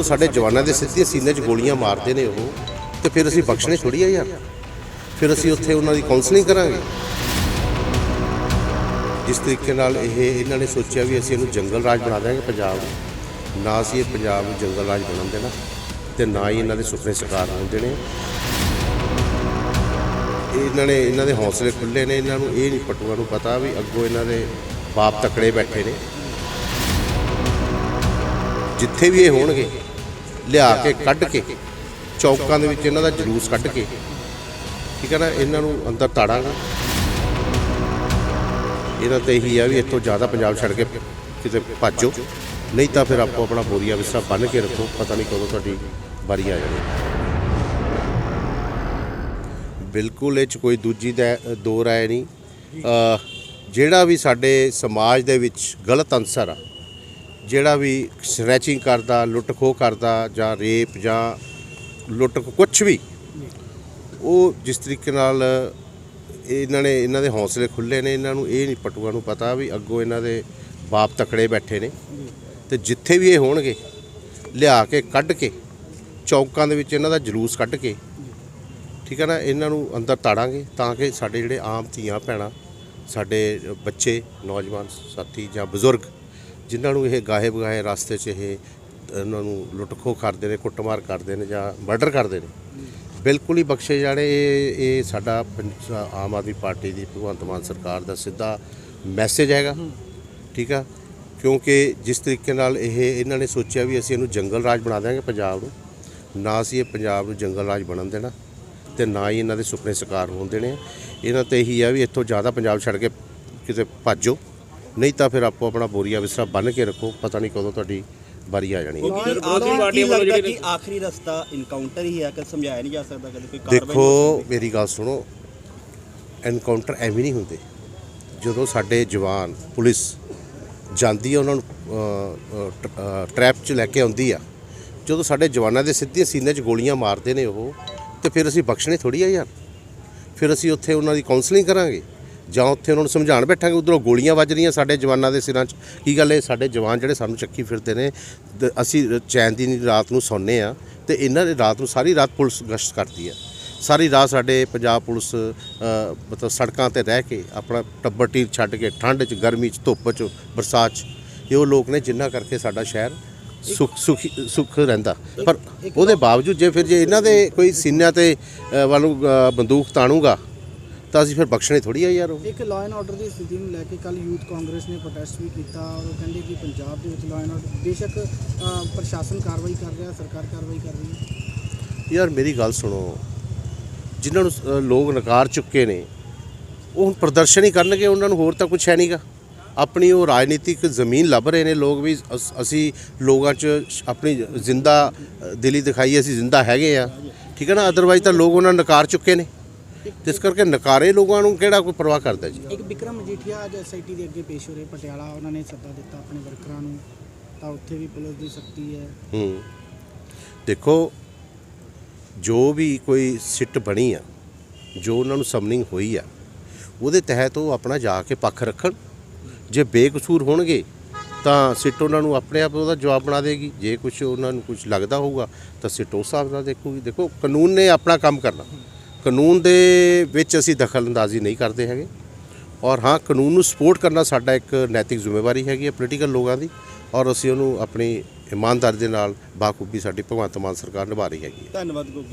ਜਦੋਂ ਸਾਡੇ ਜਵਾਨਾਂ ਦੇ ਸਿੱਧੀਆਂ ਸੀਨੇ 'ਚ ਗੋਲੀਆਂ ਮਾਰਦੇ ਨੇ ਉਹ, ਤੇ ਫਿਰ ਅਸੀਂ ਬਖਸ਼ਣੇ ਥੋੜੀ ਆ ਯਾਰ। ਫਿਰ ਅਸੀਂ ਉੱਥੇ ਉਹਨਾਂ ਦੀ ਕਾਉਂਸਲਿੰਗ ਕਰਾਂਗੇ। ਜਿਸ ਤਰੀਕੇ ਨਾਲ ਇਹ, ਇਹਨਾਂ ਨੇ ਸੋਚਿਆ ਵੀ ਅਸੀਂ ਇਹਨੂੰ ਜੰਗਲ ਰਾਜ ਬਣਾ ਦਿਆਂਗੇ ਪੰਜਾਬ ਨੂੰ। ਨਾ ਅਸੀਂ ਇਹ ਪੰਜਾਬ ਨੂੰ ਜੰਗਲ ਰਾਜ ਬਣਨ ਦੇਣਾ, ਤੇ ਨਾ ਹੀ ਇਹਨਾਂ ਦੇ ਸੁਪਨੇ ਸਾਕਾਰ ਹੋਣ ਦੇਣੇ। ਇਹਨਾਂ ਨੇ, ਇਹਨਾਂ ਦੇ ਹੌਸਲੇ ਖੁੱਲੇ ਨੇ, ਇਹਨਾਂ ਨੂੰ ਇਹ ਨਹੀਂ ਪਟੂਆਂ ਨੂੰ ਪਤਾ ਵੀ ਅੱਗੋਂ ਇਹਨਾਂ ਦੇ ਬਾਪ ਤਕੜੇ ਬੈਠੇ ਨੇ। ਜਿੱਥੇ ਵੀ ਇਹ ਹੋਣਗੇ ਲਿਆ ਕੇ ਕੱਢ ਕੇ, ਚੌਕਾਂ ਦੇ ਵਿੱਚ ਇਹਨਾਂ ਦਾ ਜਲੂਸ ਕੱਢ ਕੇ। ਠੀਕ ਹੈ ਨਾ, ਇਹਨਾਂ ਨੂੰ ਅੰਦਰ ਤਾੜਾਂਗਾ। ਇਹਨਾਂ ਤੇ ਇਹੀ ਆ ਵੀ ਇੱਥੋਂ ਜ਼ਿਆਦਾ ਪੰਜਾਬ ਛੱਡ ਕੇ ਕਿਤੇ ਭੱਜੋ। ਨਹੀਂ ਤਾਂ ਫਿਰ ਆਪੋ ਆਪਣਾ ਬੋਰੀਆ ਵਿਸਰਾ ਬੰਨ ਕੇ ਰੱਖੋ, ਪਤਾ ਨਹੀਂ ਕਦੋਂ ਤੁਹਾਡੀ ਵਾਰੀ ਆ ਜਾਣੀ। ਬਿਲਕੁਲ ਇਹ ਚ ਕੋਈ ਦੂਜੀ ਦਾ, ਦੋ ਰਾਏ ਨਹੀਂ। ਜਿਹੜਾ ਵੀ ਸਾਡੇ ਸਮਾਜ ਦੇ ਵਿੱਚ ਗਲਤ ਅੰਸਰ ਆ ਜਿਹੜਾ ਵੀ ਸਨੈਚਿੰਗ ਕਰਦਾ ਲੁੱਟ ਖੋਹ ਕਰਦਾ ਜਾਂ ਰੇਪ ਜਾਂ ਲੁੱਟ ਕੁਝ ਵੀ, ਉਹ ਜਿਸ ਤਰੀਕੇ ਨਾਲ ਇਹਨਾਂ ਨੇ, ਇਹਨਾਂ ਦੇ ਹੌਸਲੇ ਖੁੱਲੇ ਨੇ, ਇਹਨਾਂ ਨੂੰ ਇਹ ਨਹੀਂ ਪਟੂਆਂ ਨੂੰ ਪਤਾ ਵੀ ਅੱਗੋਂ ਇਹਨਾਂ ਦੇ ਬਾਪ ਤਕੜੇ ਬੈਠੇ ਨੇ। ਤੇ ਜਿੱਥੇ ਵੀ ਇਹ ਹੋਣਗੇ, ਲਿਆ ਕੇ, ਕੱਢ ਕੇ, ਚੌਕਾਂ ਦੇ ਵਿੱਚ ਇਹਨਾਂ ਦਾ ਜਲੂਸ ਕੱਢ ਕੇ, ਠੀਕ ਹੈ ਨਾ, ਇਹਨਾਂ ਨੂੰ ਅੰਦਰ ਤਾੜਾਂਗੇ ਤਾਂ ਕਿ ਸਾਡੇ ਜਿਹੜੇ ਆਮ ਧੀਆਂ ਭੈਣਾਂ, ਸਾਡੇ ਬੱਚੇ, ਨੌਜਵਾਨ ਸਾਥੀ ਜਾਂ ਬਜ਼ੁਰਗ ਜਿਨ੍ਹਾਂ ਨੂੰ ਇਹ ਗਾਹੇ ਬਗਾਹੇ ਰਸਤੇ 'ਚ ਇਹ ਇਹਨਾਂ ਨੂੰ ਲੁੱਟ ਖੋਹ ਕਰਦੇ ਨੇ ਕੁੱਟਮਾਰ ਕਰਦੇ ਨੇ ਜਾਂ ਮਰਡਰ ਕਰਦੇ ਨੇ। ਬਿਲਕੁਲ ਹੀ ਬਖਸ਼ੇ ਜਾਣੇ ਇਹ ਇਹ ਸਾਡਾ ਆਮ ਆਦਮੀ ਪਾਰਟੀ ਦੀ ਭਗਵੰਤ ਮਾਨ ਸਰਕਾਰ ਦਾ ਸਿੱਧਾ ਮੈਸੇਜ ਹੈਗਾ। ਠੀਕ ਆ? ਕਿਉਂਕਿ ਜਿਸ ਤਰੀਕੇ ਨਾਲ ਇਹ ਇਹਨਾਂ ਨੇ ਸੋਚਿਆ ਵੀ ਅਸੀਂ ਇਹਨੂੰ ਜੰਗਲ ਰਾਜ ਬਣਾ ਦਿਆਂਗੇ ਪੰਜਾਬ ਨੂੰ। ਨਾ ਅਸੀਂ ਇਹ ਪੰਜਾਬ ਨੂੰ ਜੰਗਲ ਰਾਜ ਬਣਨ ਦੇਣਾ ਤੇ ਨਾ ਹੀ ਇਹਨਾਂ ਦੇ ਸੁਪਨੇ ਸਾਕਾਰ ਹੋਣ ਦੇਣੇ। ਇਹਨਾਂ ਤੇ ਇਹੀ ਆ ਵੀ ਇੱਥੋਂ ਜ਼ਿਆਦਾ ਪੰਜਾਬ ਛੱਡ ਕੇ ਕਿਤੇ ਭੱਜੋ। ਨਹੀਂ ਤਾਂ ਫਿਰ ਆਪੋ ਆਪਣਾ ਬੋਰੀਆ ਵਿਸਰਾ ਬੰਨ ਕੇ ਰੱਖੋ ਪਤਾ ਨਹੀਂ ਕਦੋਂ ਤੁਹਾਡੀ ਵਾਰੀ ਆ ਜਾਣੀ ਹੈ। ਆਖਰੀ ਵੱਲੋਂ ਜਿਹੜੇ ਆਖਰੀ ਰਸਤਾ ਇਨਕਾਊਂਟਰ ਹੀ ਹੈ ਕਿ ਸਮਝਾਇਆ ਨਹੀਂ ਜਾ ਸਕਦਾ ਕਦੇ ਕੋਈ ਕਾਰਵਾਈ ਦੇਖੋ ਮੇਰੀ ਗੱਲ ਸੁਣੋ ਐਨਕਾਊਂਟਰ ਐਵੇਂ ਨਹੀਂ ਹੁੰਦੇ। ਜਦੋਂ ਸਾਡੇ ਜਵਾਨ ਪੁਲਿਸ ਜਾਂਦੀ ਹੈ ਉਹਨਾਂ ਨੂੰ ਟ੍ਰੈਪ 'ਚ ਲੈ ਕੇ ਆਉਂਦੀ ਆ ਜਦੋਂ ਸਾਡੇ ਜਵਾਨਾਂ ਦੇ ਸਿੱਧੀਆਂ ਸੀਨੇ 'ਚ ਗੋਲੀਆਂ ਮਾਰਦੇ ਨੇ ਉਹ ਤੇ ਫਿਰ ਅਸੀਂ ਬਖਸ਼ਣੇ ਥੋੜੀ ਆ ਯਾਰ। ਫਿਰ ਅਸੀਂ ਉੱਥੇ ਉਹਨਾਂ ਦੀ ਕਾਉਂਸਲਿੰਗ ਕਰਾਂਗੇ। ਜਾਂ ਉੱਥੇ ਉਹਨਾਂ ਨੂੰ ਸਮਝਾਉਣ ਬੈਠਾਂਗੇ ਉਧਰੋਂ ਗੋਲੀਆਂ ਵੱਜ ਰਹੀਆਂ ਸਾਡੇ ਜਵਾਨਾਂ ਦੇ ਸਿਰਾਂ 'ਚ। ਕੀ ਗੱਲ ਹੈ ਸਾਡੇ ਜਵਾਨ ਜਿਹੜੇ ਸਾਨੂੰ ਚੱਕੀ ਫਿਰਦੇ ਨੇ ਅਸੀਂ ਚੈਨ ਦੀ ਨਹੀਂ ਰਾਤ ਨੂੰ ਸੌਂਦੇ ਆ ਤੇ ਇਹਨਾਂ ਦੇ ਰਾਤ ਨੂੰ ਸਾਰੀ ਰਾਤ ਪੁਲਿਸ ਗਸ਼ਤ ਕਰਦੀ ਆ ਸਾਰੀ ਰਾਤ ਸਾਡੇ ਪੰਜਾਬ ਪੁਲਿਸ ਮਤਲਬ ਸੜਕਾਂ ਤੇ ਰਹਿ ਕੇ ਆਪਣਾ ਟੱਬਰ ਟੀਰ ਛੱਡ ਕੇ ਠੰਡ 'ਚ ਗਰਮੀ 'ਚ ਧੁੱਪ 'ਚ ਬਰਸਾਤ 'ਚ ਇਹ ਉਹ ਲੋਕ ਨੇ ਜਿਨ੍ਹਾਂ ਕਰਕੇ ਸਾਡਾ ਸ਼ਹਿਰ ਸੁਖ ਸੁਖੀ ਸੁਖ ਰਹਿੰਦਾ। ਪਰ ਉਹਦੇ ਬਾਵਜੂਦ ਜੇ ਫਿਰ ਜੇ ਇਹਨਾਂ ਦੇ ਕੋਈ ਸੀਨਿਆਂ ਤੇ ਵੱਲੋਂ ਬੰਦੂਕ ਤਾਣੂਗਾ ਤਾਂ ਅਸੀਂ ਫਿਰ ਬਖਸ਼ਣੇ ਥੋੜੀ ਆ ਯਾਰ ਉਹ। ਇੱਕ ਲਾਅ ਐਂਡ ਆਰਡਰ ਦੀ ਸਥਿਤੀ ਨੂੰ ਲੈ ਕੇ ਕੱਲ ਯੂਥ ਕਾਂਗਰਸ ਨੇ ਪ੍ਰੋਟੈਸਟ ਵੀ ਕੀਤਾ ਔਰ ਉਹ ਕਹਿੰਦੇ ਕਿ ਪੰਜਾਬ ਦੇ ਵਿੱਚ ਲਾਅ ਐਂਡ ਆਰਡਰ ਬੇਸ਼ੱਕ ਅ, ਪ੍ਰਸ਼ਾਸਨ ਕਾਰਵਾਈ ਕਰ ਰਿਹਾ ਸਰਕਾਰ ਕਾਰਵਾਈ ਕਰ ਰਹੀ ਹੈ। ਯਾਰ ਮੇਰੀ ਗੱਲ ਸੁਣੋ ਜਿਨ੍ਹਾਂ ਨੂੰ ਅ, ਲੋਕ ਨਕਾਰ ਚੁੱਕੇ ਨੇ ਉਹ ਹੁਣ ਪ੍ਰਦਰਸ਼ਨ ਹੀ ਕਰਨਗੇ ਉਹਨਾਂ ਨੂੰ ਹੋਰ ਤਾਂ ਕੁਝ ਹੈ ਨਹੀਂਗਾ ਆਪਣੀ ਉਹ ਰਾਜਨੀਤਿਕ ਜ਼ਮੀਨ ਲੱਭ ਰਹੇ ਨੇ ਲੋਕ ਵੀ ਅਸ- ਅਸੀਂ ਲੋਕਾਂ 'ਚ ਸ਼- ਆਪਣੀ ਜ਼ਿੰਦਾ ਅ, ਦਿਲੀ ਦਿਖਾਈ ਅਸੀਂ ਜ਼ਿੰਦਾ ਹੈਗੇ ਆ। ਠੀਕ ਹੈ ਨਾ? ਅਦਰਵਾਈਜ਼ ਤਾਂ ਲੋਕ ਉਹਨਾਂ ਨੂੰ ਨਕਾਰ ਚੁੱਕੇ ਨੇ। ਇਸ ਕਰਕੇ ਨਕਾਰੇ ਲੋਕਾਂ ਨੂੰ ਕਿਹੜਾ ਕੋਈ ਪਰਵਾਹ ਕਰਦਾ ਜੀ? ਇੱਕ ਵਿਕਰਮ ਮਜੀਠੀਆ ਅੱਜ ਐਸਆਈਟੀ ਦੇ ਅੱਗੇ ਪੇਸ਼ ਹੋ ਰਹੇ ਪਟਿਆਲਾ ਉਹਨਾਂ ਨੇ ਸੱਦਾ ਦਿੱਤਾ ਆਪਣੇ ਵਰਕਰਾਂ ਨੂੰ ਤਾਂ ਉੱਥੇ ਵੀ ਪੁਲਿਸ ਦੀ ਸਖਤੀ ਹੈ। ਹੂੰ। ਦੇਖੋ ਜੋ ਵੀ ਕੋਈ ਸਿੱਟ ਬਣੀ ਆ ਜੋ ਉਹਨਾਂ ਨੂੰ ਸਮਨਿੰਗ ਹੋਈ ਆ ਉਹਦੇ ਤਹਿਤ ਉਹ ਆਪਣਾ ਜਾ ਕੇ ਪੱਖ ਰੱਖਣ। ਜੇ ਬੇਕਸੂਰ ਹੋਣਗੇ ਤਾਂ ਸਿੱਟ ਉਹਨਾਂ ਨੂੰ ਆਪਣੇ ਆਪ ਉਹਦਾ ਜਵਾਬ ਬਣਾ ਦੇਗੀ। ਜੇ ਕੁਝ ਉਹਨਾਂ ਨੂੰ ਕੁਝ ਲੱਗਦਾ ਹੋਊਗਾ ਤਾਂ ਸਿੱਟ ਉਸ ਹਿਸਾਬ ਨਾਲ ਦੇਖੂਗੀ। ਦੇਖੋ ਕਾਨੂੰਨ ਨੇ ਆਪਣਾ ਕੰਮ ਕਰਨਾ। ਕਾਨੂੰਨ ਦੇ ਵਿੱਚ ਅਸੀਂ ਦਖਲ ਅੰਦਾਜ਼ੀ ਨਹੀਂ ਕਰਦੇ ਹੈਗੇ। ਔਰ ਹਾਂ, ਕਾਨੂੰਨ ਨੂੰ ਸਪੋਰਟ ਕਰਨਾ ਸਾਡਾ ਇੱਕ ਨੈਤਿਕ ਜ਼ਿੰਮੇਵਾਰੀ ਹੈਗੀ ਹੈ ਪੋਲੀਟੀਕਲ ਲੋਕਾਂ ਦੀ। ਔਰ ਅਸੀਂ ਉਹਨੂੰ ਆਪਣੀ ਇਮਾਨਦਾਰੀ ਦੇ ਨਾਲ ਬਾਖੂਬੀ ਸਾਡੀ ਭਗਵੰਤ ਮਾਨ ਸਰਕਾਰ ਨਿਭਾ ਰਹੀ ਹੈਗੀ ਹੈ। ਧੰਨਵਾਦ ਗੋਗੀ